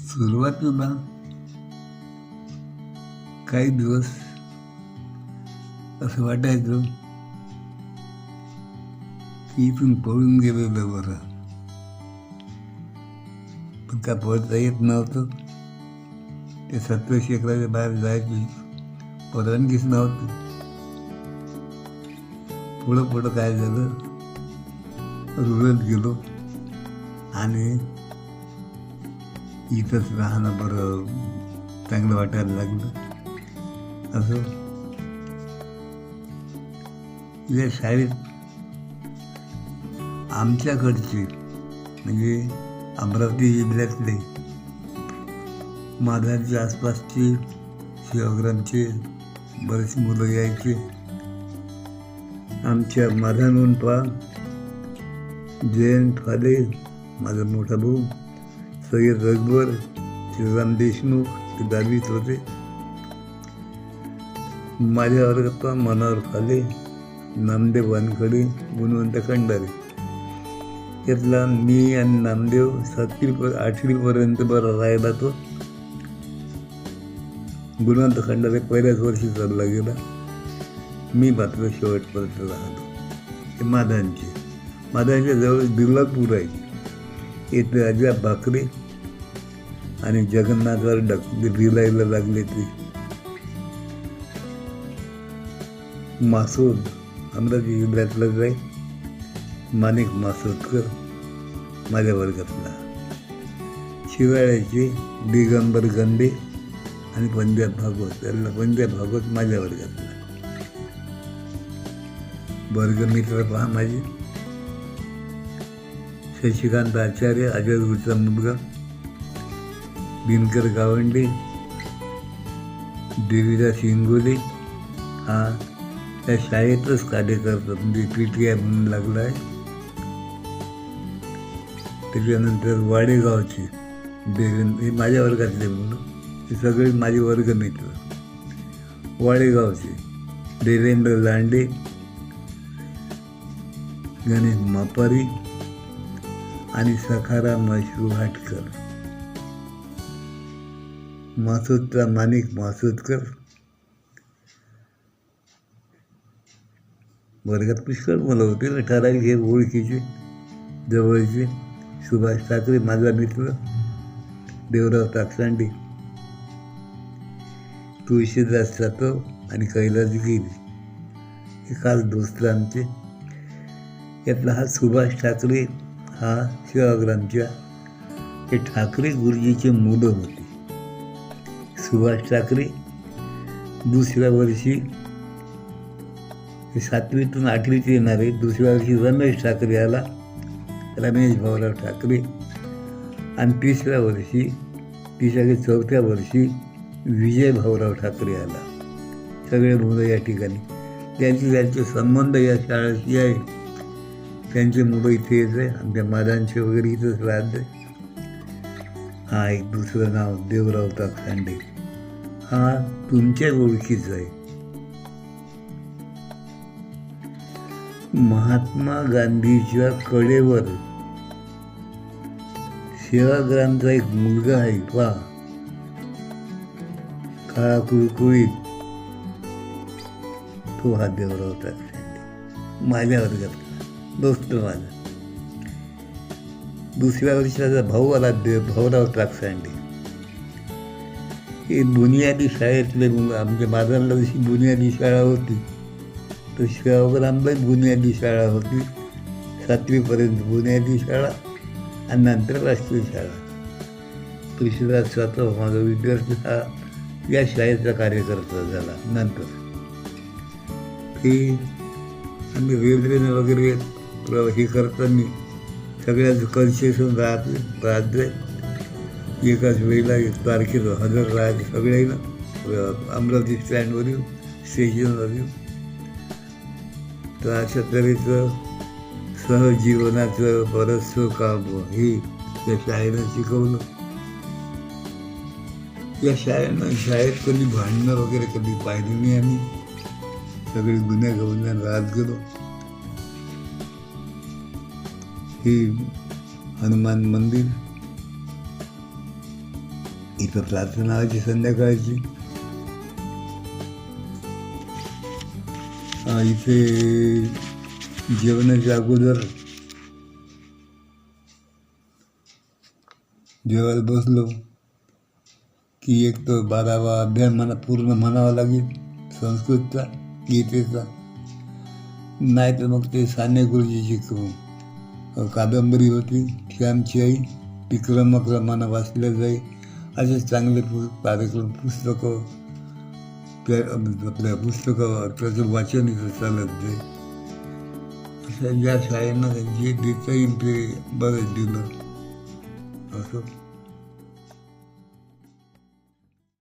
सुरुवातीला काही दिवस असं वाटायचं की इथून पळून गेलेलं बरं. पण का पळता येत नव्हतं? ते सत्तावीस एकराच्या बाहेर जायची परवानगीच नव्हती. पुढं पुढं काय झालं? रुळत गेलो आणि इथंच राहणं बरं चांगलं वाटायला लागलं. असं. या शाळेत आमच्याकडचे म्हणजे अमरावती जिल्ह्यातले माधारच्या आसपासचे शिवग्रामचे बरेचसे मुलं यायचे. आमच्या माधानहून पा जयंत फाले माझा मोठा भाऊ. सय्यद अकबर श्रीराम देशमुख ते दहावीत होते माझ्यावर वर्गात मनावर खाले फाले नामदेव वानखडे गुणवंत खंडारे. त्यातला मी आणि नामदेव सातवी प आठवीपर्यंत बरं राहिला तो गुणवंत खंडारे पहिल्याच वर्षी चालला गेला. मी मात्र शेवटपर्यंत राहतो. ते माधांचे माधांच्या जवळ बिर्लापूर आहे. येथे राजा भाकरे आणि जगन्नाथावर डक रिलायला लागले ते. मासूद अमरावती जिल्ह्यातलं आहे माणिक मासूदकर माझ्या वर्गातला. शिवाळ्याचे दिगंबर गंडे आणि पंजाब भागवत त्याला पंजाब भागवत माझ्या वर्गातला. वर्गमित्र पहा माझे. शशिकांत आचार्य अजय मुलगा. दिनकर गावंडे देवीदास हिंगोले हा त्या शाळेतच कार्य करतात म्हणजे पी टी आय म्हणून लागला आहे. त्याच्यानंतर वाडेगावचे देवेंद्र हे माझ्या वर्गातले मुलं हे सगळे माझे वर्गमित्र वाडेगावचे देवेंद्र लांडे गणेश मापारी आणि सखाराम मशरू हाटकर. मासोदचा माणिक मासोदकर. वर्गात पुष्कळ मुलं होते ना ठराविक हे ओळखीचे जवळचे. सुभाष ठाकरे माझा मित्र. देवराव ताकसांडे. तुळशीदास सातव आणि कैलास गिरी. हे खास दोस्त आमचे. यातला हा सुभाष ठाकरे हा सेवाग्रामच्या हे ठाकरे गुरुजीचे मुलं होते. सुभाष ठाकरे दुसऱ्या वर्षी सातवीतून आठवीत येणारे दुसऱ्या वर्षी रमेश ठाकरे आला. रमेश भाऊराव ठाकरे. आणि तिसऱ्या वर्षी तिसऱ्या चौथ्या वर्षी विजय भाऊराव ठाकरे आला. सगळे मुलं या ठिकाणी. त्यांचे त्यांचे संबंध या शाळेशी आहे त्यांचे मुलं इथे येत आहे. आमच्या मादांचे वगैरे इथंच राहत हा एक दुसरं नाव देवराव ताकसांडे हा तुमच्या ओळखीचा आहे महात्मा गांधीच्या कडेवर सेवाग्रामचा एक मुलगा आहे पा काळा कुळकुळीत. तो हा देवराव होता. माझ्या वर्गात दोस्त माझा. दुसऱ्या वर्षाचा भाऊ आला देव भाऊराव टाकसांडे हे बुनियादी शाळेतले मुलं आमच्या बाजारला जशी बुनियादी शाळा होती तशी सेवाग्रामला बुनियादी शाळा होती. सातवीपर्यंत बुनियादी शाळा आणि नंतर राष्ट्रीय शाळा. परिषदात स्वतः माझा विद्यार्थी हा या शाळेचा कार्यकर्ता झाला नंतर. ते आम्ही रेल्वेने वगैरे प्र- हे करताना सगळ्याच कन्सेशन राहते राहते एकाच वेळेला एक तारखेला हजर राहते सगळ्यांना. अमरावती स्टँडवर येऊन स्टेशनवर येऊन तर अशा तऱ्हेचं सहजीवनाचं बरंचसं काम हे त्या शाळेनं शिकवलं. या शाळेनं शाळेत कधी भांडणं वगैरे कधी पाहिली नाही आम्ही सगळे गुन्ह्या गवंड्यानं राहत गेलो. हे हनुमान मंदिर इथं प्रार्थना व्हायची संध्याकाळची इथे जेवणाच्या अगोदर जेवायला बसलो की एक तर बारावा अभ्यास म्हणा पूर्ण म्हणावा लागेल संस्कृतचा गीतेचा नाही तर मग ते साने गुरुजीची क- कादंबरी होती श्यामची आई विक्रमक्रमानं वाचल्या जाईल असे चांगले पु कार्यक्रम पुस्तकं त्या आपल्या पुस्तकं त्याचं वाचन इथं चालत ते अशा ज्या शाळेनं जे देता येईल ते बरंच दिलं. असं.